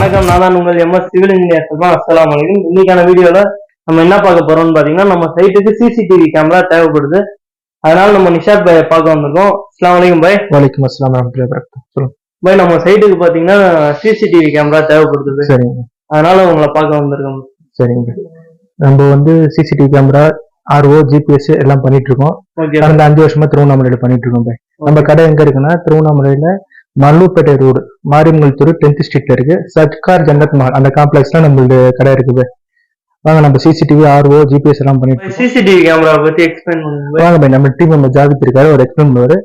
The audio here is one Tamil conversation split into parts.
வணக்கம். நான் தான் உங்கள் எம்எஸ் சிவில் இன்ஜினியர் சொல்றேன் அஸ்லாம் வலைக்கும் இன்னைக்கான வீடியோல நம்ம என்ன பார்க்க போறோம்னு பாத்தீங்கன்னா நம்ம சைட்டுக்கு சிசிடிவி கேமரா தேவைப்படுது. அதனால நம்ம நிஷாத் பாய் பார்க்க வந்திருக்கோம். அஸ்லாம் வலைக்கும் பாய் வலைக்கம் அஸ்லாம் சொல்லுங்க. பாய் நம்ம சைட்டுக்கு பாத்தீங்கன்னா சிசிடிவி கேமரா தேவைப்படுது. சரிங்க. அதனால உங்களை பார்க்க வந்திருக்கோம். சரிங்க நம்ம வந்து சிசிடிவி கேமரா ஆர்ஓ ஜிபிஎஸ் எல்லாம் பண்ணிட்டு இருக்கோம். கடந்த அஞ்சு வருஷமா திருவண்ணாமலையில பண்ணிட்டு இருக்கோம் பை. நம்ம கடை எங்க இருக்குன்னா திருவண்ணாமலையில மல்லூர்பேட்டை ரோடு மாரிமங்கல் தெரு டென்த் ஸ்ட்ரீட்ல இருக்கு. சர்க்கார் ஜன்னத் மஹால் அந்த காம்ப்ளெக்ஸ்ல நம்மளோட கடை இருக்கு பை. வாங்க நம்ம சிசிடிவி ஆர்ஓ ஜிபிஎஸ் எல்லாம் பண்ணிட்டு இருக்கோம். சிசிடிவி கேமரா பத்தி எக்ஸ்பிளைன் பண்ணுங்க. வாங்க பை நம்ம டீம் நம்ம ஜாவித் இருக்காரு ஒரு எக்ஸ்பிளைன் பண்ணுவாரு.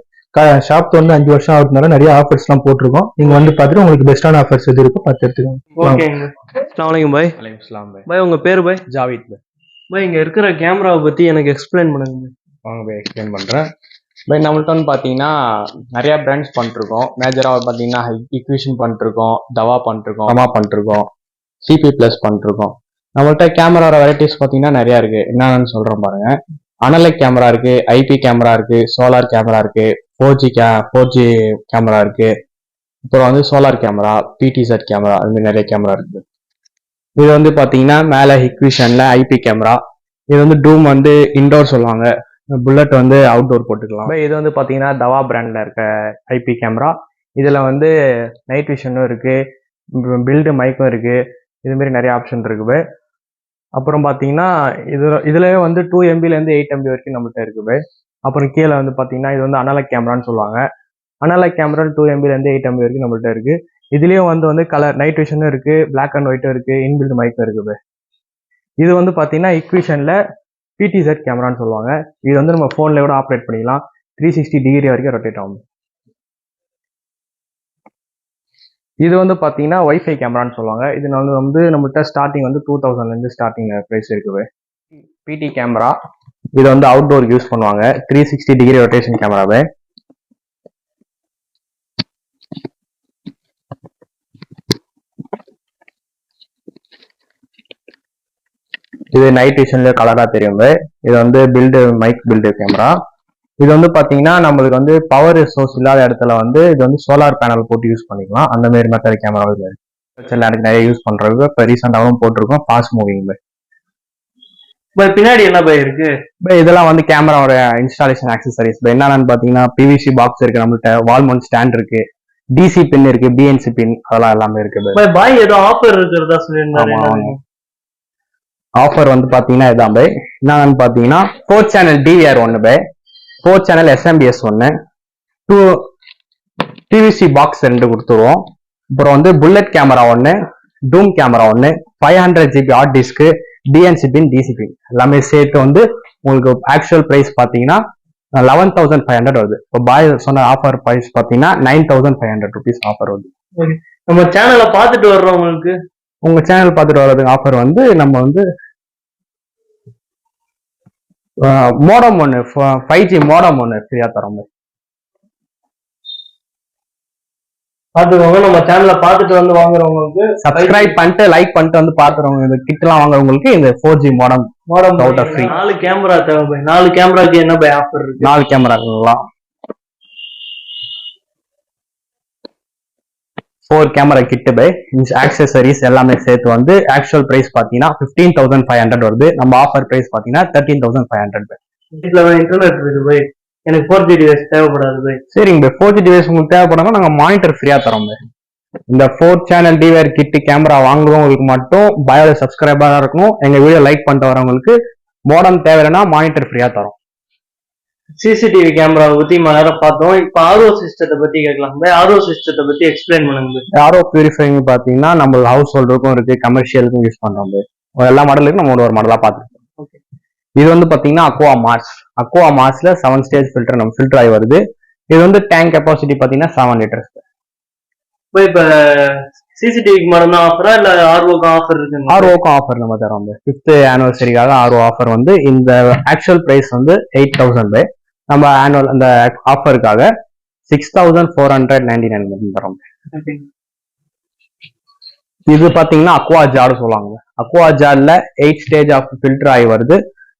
ஷாப் வந்து அஞ்சு வருஷம் ஆகுறதுனால நிறைய ஆஃபர்ஸ் எல்லாம் போட்டிருக்கோம். நீங்க வந்து பார்த்துட்டு உங்களுக்கு பெஸ்டான ஆஃபர்ஸ் எது இருக்கோ பார்த்து எடுத்துக்கோங்க. பாய். பாய். உங்க பேர் பாய்? ஜாவித் பாய். பாய் இங்க இருக்கிற கேமராவை பத்தி எனக்கு எக்ஸ்பிளைன் பண்ணுங்க. வாங்க பாய் எக்ஸ்பிளைன் பண்ணுறேன் இப்போ நம்மள்ட்ட வந்து பார்த்தீங்கன்னா நிறைய பிராண்ட்ஸ் பண்ணிருக்கோம். மேஜராக பார்த்தீங்கன்னா இக்விஷன் பண்ணிருக்கோம் தவா பண்ணிருக்கோம் அமா பண்ணிருக்கோம் சிபி ப்ளஸ் பண்ணிருக்கோம். நம்மள்ட்ட கேமராவோட வெரைட்டிஸ் பார்த்தீங்கன்னா நிறையா இருக்கு. என்னென்னு சொல்கிறோம் பாருங்க. அனலக் கேமரா இருக்கு ஐபி கேமரா இருக்கு சோலார் கேமரா இருக்கு ஃபோர் ஜி கே ஃபோர் ஜி கேமரா இருக்கு. அப்புறம் வந்து சோலார் கேமரா பிடிசெட் கேமரா அது மாதிரி நிறைய கேமரா இருக்கு. இது வந்து பார்த்தீங்கன்னா மேலே ஹிக்விஷன்ல ஐபி கேமரா இது வந்து டூம் வந்து இன்டோர் சொல்லுவாங்க. புல்லட் வந்து அவுட்டோர் போட்டுக்கலாம். இது வந்து பார்த்தீங்கன்னா தவா பிராண்டில் இருக்க ஐபி கேமரா. இதில் வந்து நைட் விஷனும் இருக்குது பில்டு மைக்கும் இருக்குது இதுமாரி நிறைய ஆப்ஷன் இருக்குது. அப்புறம் பார்த்தீங்கன்னா இது இதுலயே வந்து டூ எம்பிலேருந்து எயிட் எம்பி வரைக்கும் நம்மள்கிட்ட இருக்குது. அப்புறம் கீழே வந்து பார்த்தீங்கன்னா இது வந்து அனலக் கேமரான்னு சொல்லுவாங்க. அனலக் கேமரா டூ எம்பிலேருந்து எயிட் எம்பி வரைக்கும் நம்மள்கிட்ட இருக்குது இதுலேயும் வந்து வந்து கலர் நைட் விஷனும் இருக்குது பிளாக் அண்ட் ஒயிட்டும் இருக்குது இன்பில்டு மைக்கும் இருக்குது. இது வந்து பார்த்தீங்கன்னா இக்விஷனில் பிடிசெட் கேமரான்னு சொல்லுவாங்க. இது வந்து நம்ம ஃபோனில் கூட ஆப்ரேட் பண்ணிக்கலாம். த்ரீ சிக்ஸ்டி டிகிரி வரைக்கும் ரொட்டேட் ஆகும். இது வந்து பார்த்தீங்கன்னா ஒய்ஃபை கேமரான்னு சொல்லுவாங்க. இது வந்து வந்து நம்மகிட்ட ஸ்டார்டிங் வந்து டூ தௌசண்ட்லேருந்து ஸ்டார்டிங் ப்ரைஸ் இருக்குது. பிடி கேமரா இது வந்து அவுட்டோருக்கு யூஸ் பண்ணுவாங்க. த்ரீ சிக்ஸ்டி டிகிரி ரொட்டேஷன் கேமராவே இது நைட் விஷன்ல கலரா தெரியும். இது வந்து பில்டு மைக் பில்டு கேமரா இது வந்து பாத்தீங்கன்னா நம்மளுக்கு வந்து பவர் சோர்ஸ் இல்லாத இடத்துல வந்து இது வந்து சோலார் பேனல் போட்டு யூஸ் பண்ணிக்கலாம். அந்த மாதிரி மெத்தட் கேமரா இது எனக்கு நிறைய யூஸ் பண்றது. இப்போ ரீசெண்டாகவும் போட்டிருக்கோம். ஃபாஸ்ட் மூவிங் பின்னாடி என்ன பாய் இருக்கு? இதெல்லாம் வந்து கேமராவோட இன்ஸ்டாலேஷன் ஆக்சசரிஸ் என்னென்னு பாத்தீங்கன்னா பிவிசி பாக்ஸ் இருக்கு நம்மள்ட்ட. வால் மவுண்ட் ஸ்டாண்ட் இருக்கு. டிசி பின் இருக்கு. பிஎன்சி பின் அதெல்லாம் எல்லாமே இருக்கு. பாய் ஏதோ ஆஃபர் இருக்கிறதா? ஆமா. ஆஃபர் வந்து பாத்தீங்கன்னா இதான் பை. என்னன்னு பாத்தீங்கன்னா ஃபோர் சேனல் டிவிஆர் ஒன்று பை. ஃபோர் சேனல் எஸ்எம்பிஎஸ் ஒன்று டூ டிவிசி பாக்ஸ் ரெண்டு கொடுத்துருவோம். அப்புறம் வந்து புல்லட் கேமரா ஒன்று டூம் கேமரா ஒன்று five hundred GB hard disk DNC pin DC pin எல்லாமே சேர்த்து வந்து உங்களுக்கு ஆக்சுவல் ப்ரைஸ் பார்த்தீங்கன்னா லெவன் தௌசண்ட் ஃபைவ் ஹண்ட்ரட் வருது. இப்போ பாய் சொன்ன ஆஃபர் ப்ரைஸ் பார்த்தீங்கன்னா nine thousand five hundred rupees offer வருது. நம்ம சேனலை பார்த்துட்டு வர்றவங்களுக்கு உங்க சேனல் பார்த்துட்டு வர்றதுக்கு ஆஃபர் வந்து நம்ம வந்து மோடம் ஒன்று ஃபைவ் ஜி மோடம் ஒன்று ஃப்ரீயாக தரோம் bro. பார்த்துக்கோங்க நம்ம சேனலை பார்த்துட்டு வந்து வாங்குறவங்களுக்கு சப்ஸ்கிரைப் பண்ணிட்டு லைக் பண்ணிட்டு வந்து பார்க்குறவங்க இந்த கிட்லாம் வாங்குறவங்களுக்கு இந்த four G modem modem Out of free. நாலு கேமரா தேவை நாலு கேமராக்கு என்ன பாய் ஆஃபர் இருக்கு நாலு கேமராலாம் ஃபோர் கேமரா கிட்டு பை ஆக்சசரிஸ் எல்லாமே சேர்த்து வந்து ஆக்சுவல் பிரைஸ் பார்த்தீங்கன்னா ஃபிஃப்டீன் தௌசண்ட் ஃபைவ் ஹண்ட்ரட் வருது. நம்ம ஆஃபர் பிரைஸ் பார்த்தீங்கன்னா தேர்ட்டீன் தௌசண்ட் ஃபைவ் ஹண்ட்ரட் வீட்டுல இன்டர்நெட் இருக்கு பாய் எனக்கு ஃபோர் ஜி டிவைஸ் தேவைப்படாது பாய் சரிங்க ஃபோர் ஜி டிவைஸ் உங்களுக்கு தேவைப்படாம நாங்கள் மானிட்டர் ஃப்ரீயாக தரோம் bro. இந்த four channel DVR kit camera வாங்குறவங்களுக்கு மட்டும் பயோல சப்ஸ்கிரைபராக இருக்கணும். எங்கள் வீடியோ லைக் பண்ணிட்டு வரவங்களுக்கு மோடம் தேவைன்னா மானிட்டர் ஃப்ரீயாக தரோம். சிசிடிவி கேமராவை பத்தி மணி நேரம் பார்த்தோம். இப்போ ஆர்ஓ சிஸ்டத்தை பத்தி கேட்கலாம். ஆர்ஓ சிஸ்டத்தை பத்தி எக்ஸ்பிளைன் பண்ணுங்க. பாய் ஆரோ பியூரிஃபைங் பார்த்தீங்கன்னா நம்ம ஹவுஸ் ஹோல்டருக்கும் இருக்கு கமர்ஷியலுக்கும் யூஸ் பண்றோம். எல்லா மாடலுக்கும் நம்ம ஒரு ஒரு மாடலாக பார்த்துருக்கோம். இது வந்து பார்த்தீங்கன்னா அக்வா மார்ஸ் அக்வா மார்ஸ்ல செவன் ஸ்டேஜ் ஃபில்டர் நம்ம ஃபில்டர் ஆகி வருது. இது வந்து டேங்க் கெப்பாசிட்டி பார்த்தீங்கன்னா செவன் லிட்டர்ஸ் இப்ப சிசிடிவிக்கு மட்டும் தான் ஆஃபரா இல்ல ஆர்ஓக்கு ஆஃபர் இருக்குங்க ஆர்ஓக்கும் ஆஃபர் நம்ம தரோம். ஃபிஃப்த் ஆனிவர்சரிக்காக ஆர்ஓ ஆஃபர் வந்து இந்த ஆக்சுவல் பிரைஸ் வந்து எயிட் தௌசண்ட் பை நம்ம ஆனுவல் அந்த ஆஃபருக்காக six thousand four hundred ninety nine தரோம் இது பாத்தீங்கன்னா அக்வா ஜார் சொல்லுவாங்க. அக்வா ஜார்ல எயிட் ஸ்டேஜ் ஆஃப் ஃபில்டர் ஆகி வருது.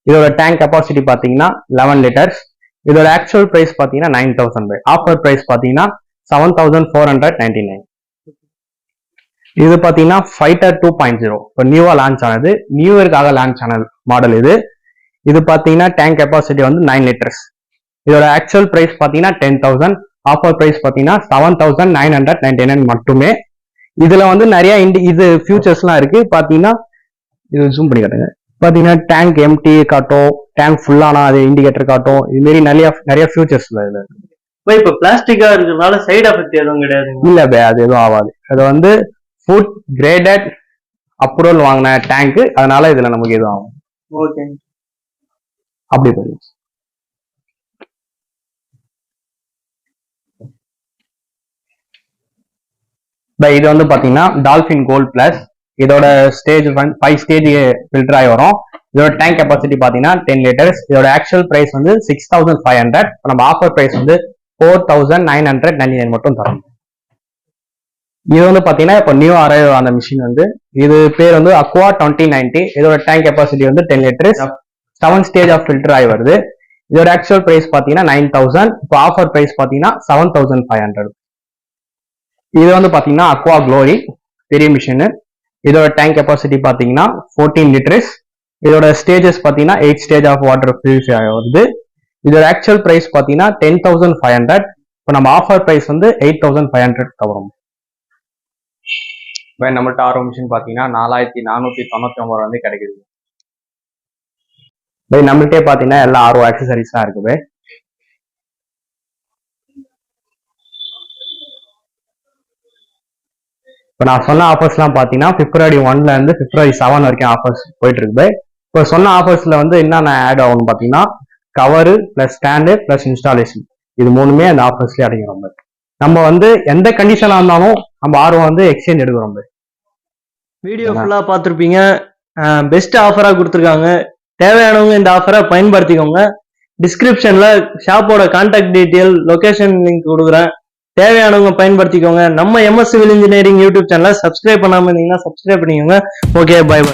இதோட டேங்க் கெப்பாசிட்டி பாத்தீங்கன்னா லெவன் லிட்டர்ஸ் இதோட ஆக்சுவல் பிரைஸ் பாத்தீங்கன்னா நைன் தௌசண்ட் பை ஆஃபர் பிரைஸ் பாத்தீங்கன்னா seven thousand four hundred ninety nine இது பார்த்தீங்கன்னா ஃபைட்டர் டூ பாயிண்ட் ஜீரோ இப்போ நியூவாக லான்ச் ஆனது. நியூ இயர்க்காக லான்ச் ஆன மாடல் இது. இது பார்த்தீங்கன்னா டேங்க் கெப்பாசிட்டி வந்து நைன் லிட்டர்ஸ் இதோட ஆக்சுவல் ப்ரைஸ் பார்த்தீங்கன்னா டென் தௌசண்ட் ஆஃபர் ப்ரைஸ் பார்த்தீங்கன்னா seven thousand nine hundred ninety nine மட்டுமே. இதுல வந்து நிறைய இண்டி இது ஃபியூச்சர்ஸ்லாம் இருக்கு. பார்த்தீங்கன்னா இது ஜூம் பண்ணி காட்டுங்க. பார்த்தீங்கன்னா டேங்க் எம்டி காட்டும். டேங்க் ஃபுல்லானா அது இண்டிகேட்டர் காட்டும். இது மாதிரி நிறைய நிறைய ஃபியூச்சர்ஸ் இதுல இருக்கு இப்ப பிளாஸ்டிக்கா இருக்கிறதுனால சைடு எஃபெக்ட் எதுவும் கிடையாதுங்க இல்ல பே அது எதுவும் ஆகாது. அது வந்து ஃபுட் கிரேடட் அப்ரூவல் வாங்கின டேங்க் அதனால இதுல நமக்கு எதுவும் ஆகும் ஓகே அப்படி போயிடுச்சு. இது வந்து பாத்தீங்கன்னா டால்பின் கோல்ட் பிளஸ் இதோட ஸ்டேஜ் ஃபைவ் ஸ்டேஜ் ஃபில்டர் ஆகி வரும். இதோட டேங்க் கெப்பாசிட்டி பாத்தீங்கன்னா டென் லிட்டர்ஸ் இதோட ஆக்சுவல் பிரைஸ் வந்து சிக்ஸ் தௌசண்ட் ஃபைவ் ஹண்ட்ரட் நம்ம ஆஃபர் பிரைஸ் வந்து four thousand nine hundred ninety nine மட்டும் தரோம். இது வந்து பாத்தீங்கன்னா இப்போ நியூ அரைவ் அந்த மிஷின் வந்து இது பேர் வந்து அக்வா டுவெண்ட்டி நைன்டி இதோட டேங்க் கெப்பாசிட்டி வந்து ten litres seven stage of filter ஆகி வருது. இதோட ஆக்சுவல் பிரைஸ் பாத்தீங்கன்னா நைன் தௌசண்ட் இப்போ ஆஃபர் பிரைஸ் பாத்தீங்கன்னா செவன் தௌசண்ட் ஃபைவ் ஹண்ட்ரட் இது வந்து பாத்தீங்கன்னா அக்வா க்ளோரி பெரிய மிஷின் இதோட டேங்க் கெப்பாசிட்டி பாத்தீங்கன்னா ஃபோர்டீன் லிட்டர்ஸ் இதோட ஸ்டேஜஸ் பாத்தீங்கன்னா eight stage of water purify வருது இதோட ஆக்சுவல் ப்ரைஸ் பாத்தீங்கன்னா டென் தௌசண்ட் ஃபைவ் ஹண்ட்ரட் இப்போ நம்ம ஆஃபர் ப்ரைஸ் வந்து எயிட் தௌசண்ட் ஃபைவ் ஹண்ட்ரட் வரும். இப்போ நம்மள்ட்ட ஆரோ மிஷின் பாத்தீங்கன்னா நாலாயிரத்தி நானூத்தி தொண்ணூற்றி ஒம்பது வந்து கிடைக்குது. பை நம்மள்ட்டே பாத்தீங்கன்னா எல்லா ஆர்ஓ ஆக்சசரிஸ் தான் இருக்கு பை இப்போ நான் சொன்ன ஆஃபர்ஸ்லாம் பார்த்தீங்கன்னா பிப்ரவரி ஒன்ல இருந்து பிப்ரவரி செவன் வரைக்கும் ஆஃபர்ஸ் போயிட்டு இருக்கு இப்போ சொன்ன ஆஃபர்ஸ்ல வந்து என்னென்ன ஆட் ஆகும்னு பார்த்தீங்கன்னா cover plus stand plus installation இது மூணுமே அந்த ஆஃபர்ஸ்லேயே அடங்கிடும் பை நம்ம வந்து எந்த கண்டிஷனாக இருந்தாலும் நம்ம ஆர்வம் வந்து எக்ஸ்சேஞ்ச் எடுக்கிறோம் வீடியோ ஃபுல்லாக பார்த்துருப்பீங்க பெஸ்ட் ஆஃபராக கொடுத்துருக்காங்க. தேவையானவங்க இந்த ஆஃபரை பயன்படுத்திக்கோங்க. டிஸ்கிரிப்ஷனில் ஷாப்போட கான்டாக்ட் டீட்டெயில் லொக்கேஷன் லிங்க் கொடுக்குறேன். தேவையானவங்க பயன்படுத்திக்கோங்க. நம்ம எம்எஸ் சிவில் இன்ஜினியரிங் யூடியூப் சேனலை சப்ஸ்கிரைப் பண்ணாம இருந்தீங்கன்னா சப்ஸ்கிரைப் பண்ணிக்கோங்க. Okay bye by